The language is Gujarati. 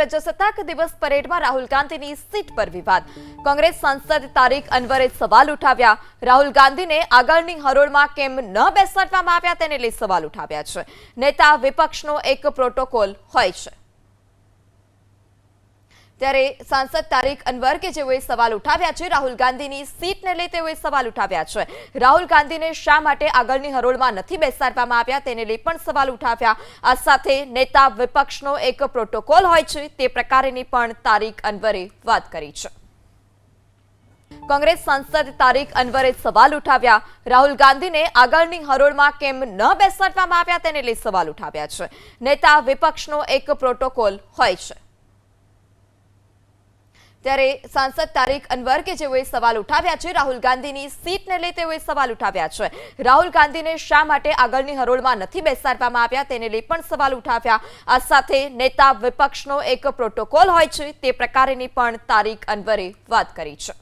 પ્રજાસત્તાક દિવસ પરેડમાં રાહુલ ગાંધીની સીટ પર વિવાદ. કોંગ્રેસ સાંસદ તારીક અનવરે સવાલ ઉઠાવ્યા. રાહુલ ગાંધીને આગળની હરોળમાં કેમ ન બેસાડવામાં આવ્યા તેને લઈ સવાલ ઉઠાવ્યા છે. નેતા વિપક્ષનો એક પ્રોટોકોલ હોય છે. ત્યારે સાંસદ તારીક અનવર કે જેઓએ સવાલ ઉઠાવ્યા છે, રાહુલ ગાંધીની સીટને લઈ તેઓએ સવાલ ઉઠાવ્યા છે. રાહુલ ગાંધીને શા માટે આગળની હરોળમાં નથી બેસાડવામાં આવ્યા તેને લઈ પણ સવાલ ઉઠાવ્યા. આ સાથે નેતા વિપક્ષનો એક પ્રોટોકોલ હોય છે, તે પ્રકારેની પણ તારીક અનવરે વાત કરી છે. કોંગ્રેસ સાંસદ તારીક અનવરે સવાલ ઉઠાવ્યા. રાહુલ ગાંધીને આગળની હરોળમાં કેમ ન બેસાડવામાં આવ્યા તેને લઈ સવાલ ઉઠાવ્યા છે. નેતા વિપક્ષનો એક પ્રોટોકોલ હોય છે. ત્યારે સાંસદ તારીક અનવર કે જેઓએ સવાલ ઉઠાવ્યા છે, રાહુલ ગાંધીની સીટને લઈ તેઓએ સવાલ ઉઠાવ્યા છે. રાહુલ ગાંધીને શા માટે આગળની હરોળમાં નથી બેસાડવામાં આવ્યા તેને લઈ પણ સવાલ ઉઠાવ્યા. આ સાથે નેતા વિપક્ષનો એક પ્રોટોકોલ હોય છે, તે પ્રકારેની પણ તારીક અનવરે વાત કરી છે.